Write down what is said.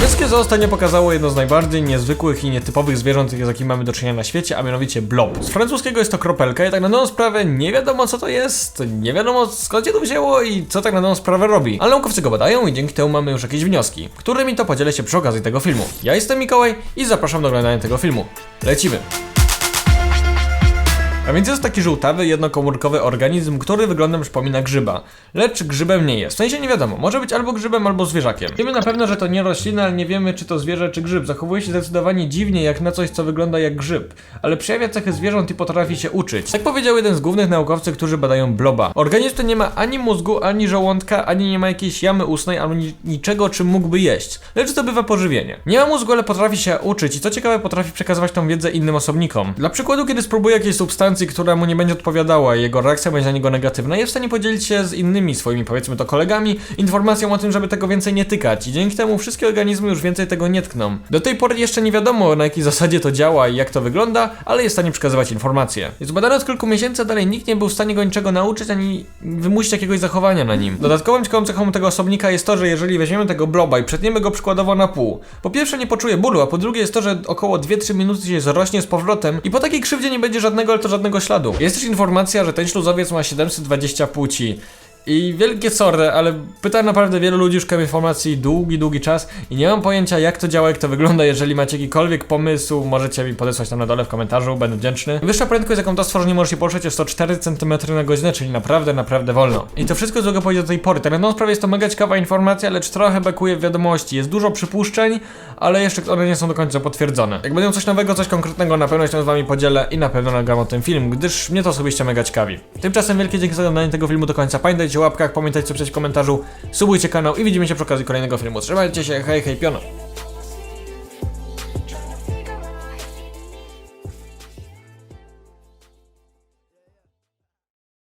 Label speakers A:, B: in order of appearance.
A: Wszystkie zoo ostatnio pokazało jedno z najbardziej niezwykłych i nietypowych zwierząt, z jakimi mamy do czynienia na świecie, a mianowicie blob. Z francuskiego jest to kropelka i tak na dobrą sprawę nie wiadomo co to jest, nie wiadomo skąd się to wzięło i co tak na dobrą sprawę robi. Ale naukowcy go badają i dzięki temu mamy już jakieś wnioski, którymi to podzielę się przy okazji tego filmu. Ja jestem Mikołaj i zapraszam do oglądania tego filmu. Lecimy! A więc jest taki żółtawy, jednokomórkowy organizm, który wyglądem przypomina grzyba. Lecz grzybem nie jest. W sensie nie wiadomo, może być albo grzybem, albo zwierzakiem. Wiemy na pewno, że to nie roślina, ale nie wiemy, czy to zwierzę, czy grzyb. Zachowuje się zdecydowanie dziwnie, jak na coś, co wygląda jak grzyb. Ale przejawia cechy zwierząt i potrafi się uczyć. Tak powiedział jeden z głównych naukowców, którzy badają bloba. Organizm ten nie ma ani mózgu, ani żołądka, ani nie ma jakiejś jamy ustnej, albo ni niczego, czym mógłby jeść. Lecz zdobywa pożywienie. Nie ma mózgu, ale potrafi się uczyć i co ciekawe, potrafi przekazywać tą wiedzę innym osobnikom. Dla przykładu, kiedy spróbuje jakiejś substancji, która mu nie będzie odpowiadała i jego reakcja będzie na niego negatywna, jest w stanie podzielić się z innymi swoimi, powiedzmy to kolegami, informacją o tym, żeby tego więcej nie tykać i dzięki temu wszystkie organizmy już więcej tego nie tkną. Do tej pory jeszcze nie wiadomo na jakiej zasadzie to działa i jak to wygląda, ale jest w stanie przekazywać informacje. Jest badany od kilku miesięcy, dalej nikt nie był w stanie go niczego nauczyć ani wymusić jakiegoś zachowania na nim. Dodatkową ciekawą cechą tego osobnika jest to, że jeżeli weźmiemy tego bloba i przetniemy go przykładowo na pół, po pierwsze nie poczuje bólu, a po drugie jest to, że około 2-3 minuty się zrośnie z powrotem i po takiej krzywdzie nie będzie żadnego, ale to żadnego śladu. Jest też informacja, że ten śluzowiec ma 720 płci. I wielkie sorry, ale pyta naprawdę wielu ludzi, szukam informacji długi, długi czas i nie mam pojęcia jak to działa, jak to wygląda. Jeżeli macie jakikolwiek pomysł, możecie mi podesłać tam na dole w komentarzu, będę wdzięczny. Wyższa prędkość, jaką to stworzenie może się poruszać, jest 104 cm na godzinę, czyli naprawdę, naprawdę wolno. I to wszystko, co mogę powiedzieć do tej pory. Tak na sprawę jest to mega ciekawa informacja, lecz trochę bekuje wiadomości. Jest dużo przypuszczeń, ale jeszcze one nie są do końca potwierdzone. Jak będę coś nowego, coś konkretnego, na pewno się z wami podzielę i na pewno nagram o tym film, gdyż mnie to osobiście mega ciekawi. Tymczasem wielkie dzięki za oglądanie tego filmu do końca. Pamiętajcie o łapkach, pamiętajcie o w komentarzu, subujcie kanał i widzimy się przy okazji kolejnego filmu. Trzymajcie się, hej, hej, piono.